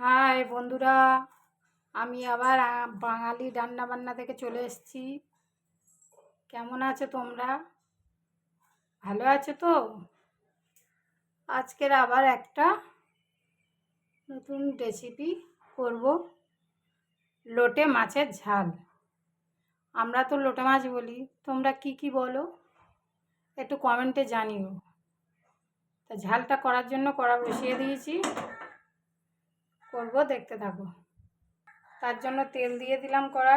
High বন্ধুরা, আমি আবার বাঙালি রান্না বান্না থেকে চলে এসেছি। কেমন আছো তোমরা? ভালো আছো তো? আজকের আবার একটা নতুন রেসিপি করব। লোটে মাছের ঝাল। আমরা তো লোটে মাছ বলি, তোমরা কি কি বলো? একটু কমেন্টে জানিও। তা ঝালটা করার জন্য কড়া বসিয়ে দিয়েছি। করব, দেখতে থাকো তার জন্য তেল দিয়ে দিলাম কড়া।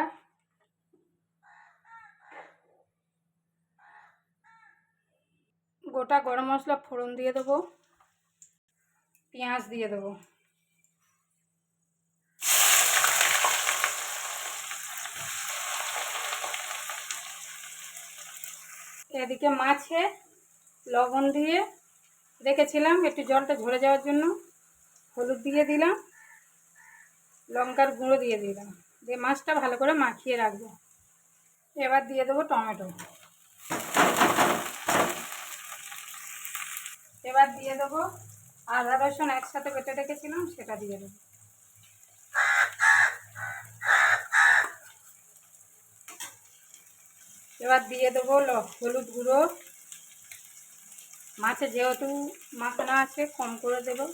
গোটা গরম মশলা ফোড়ন দিয়ে দেবো। পেঁয়াজ দিয়ে দেবো। এদিকে মাছে লবণ দিয়ে রেখেছিলাম, একটু জলটা ঝরে যাওয়ার জন্য। হলুদ দিয়ে দিলাম। লঙ্কার গুঁড়ো দিয়ে দিলাম। দিয়ে মাছটা ভালো করে মাখিয়ে রাখব। এবার দিয়ে দেবো টমেটো। এবার দিয়ে দেবো আদা, রসুন একসাথে বেটে রেখেছিলাম, সেটা দিয়ে দেবো। এবার দিয়ে দেবো হলুদ গুঁড়ো। মাছে যেহেতু মাখানো আছে কম করে দেবো।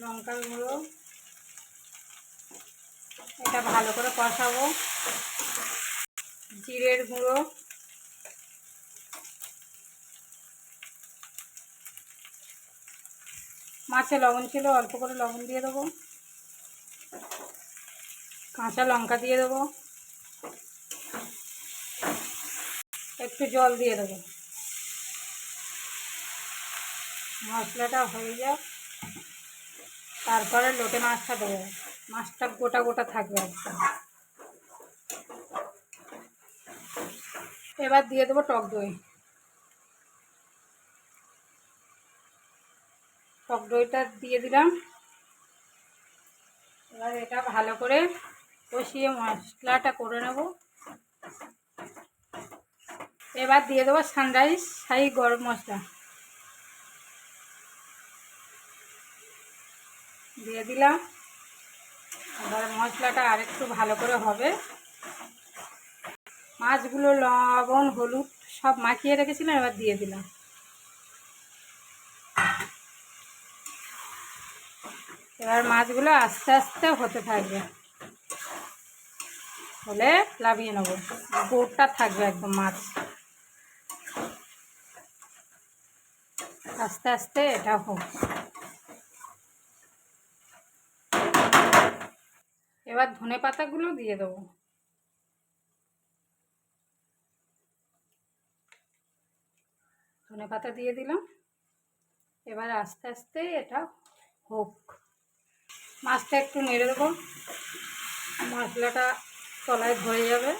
লঙ্কার গুঁড়ো। এটা ভালো করে কষাবো। জিরের গুঁড়ো। মাছে লবণ ছিল, অল্প করে লবণ দিয়ে দেবো। কাঁচা লঙ্কা দিয়ে দেবো। একটু জল দিয়ে দেবো। মশলাটা হয়ে যাক। তারপরে লোটে মাছটা দেবো। মাছটা গোটা গোটা থাকবে একদম। এবার দিয়ে দেবো টক দই। টক দইটা দিয়ে দিলাম। এবার এটা ভালো করে কষিয়ে মশলাটা করে নেব। এবার দিয়ে দেবো সানরাইজ সাই গরম মশলা। দিয়ে দিলাম। এবার মশলাটা আরেকটু ভালো করে হবে। মাছগুলো লবণ, হলুদ সব মাখিয়ে রেখেছিলাম, এবার দিয়ে দিলাম। এবার মাছগুলো আস্তে আস্তে হতে থাকবে। হলে লাভিয়ে নেব। গোটা থাকবে একদম মাছ। আস্তে আস্তে এটা হোক। এবার ধনে পাতাগুলো দিয়ে দেবো। ধনে পাতা দিয়ে দিলাম। এবার আস্তে আস্তে এটা হোক। মাছটা একটু নেড়ে দেবো। মশলাটা তলায় ধরে যাবে।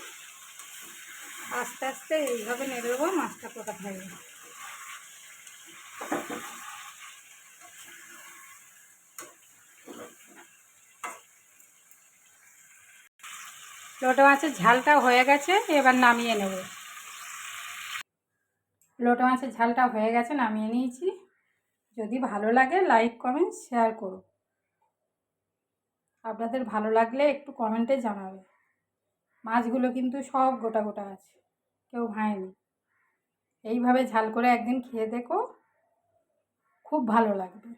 আস্তে আস্তে এইভাবে নেড়ে দেবো মাছটা কোটা থাকবে। লোটা মাছের ঝালটা হয়ে গেছে, এবার নামিয়ে নেব। লোটা মাছের ঝালটা হয়ে গেছে, নামিয়ে নিয়েছি। যদি ভালো লাগে, লাইক, কমেন্ট, শেয়ার করো। আপনাদের ভালো লাগলে একটু কমেন্টে জানাবে। মাছগুলো কিন্তু সব গোটা গোটা আছে, কেউ ভাঙেনি। এইভাবে ঝাল করে একদিন খেয়ে দেখো, খুব ভালো লাগবে।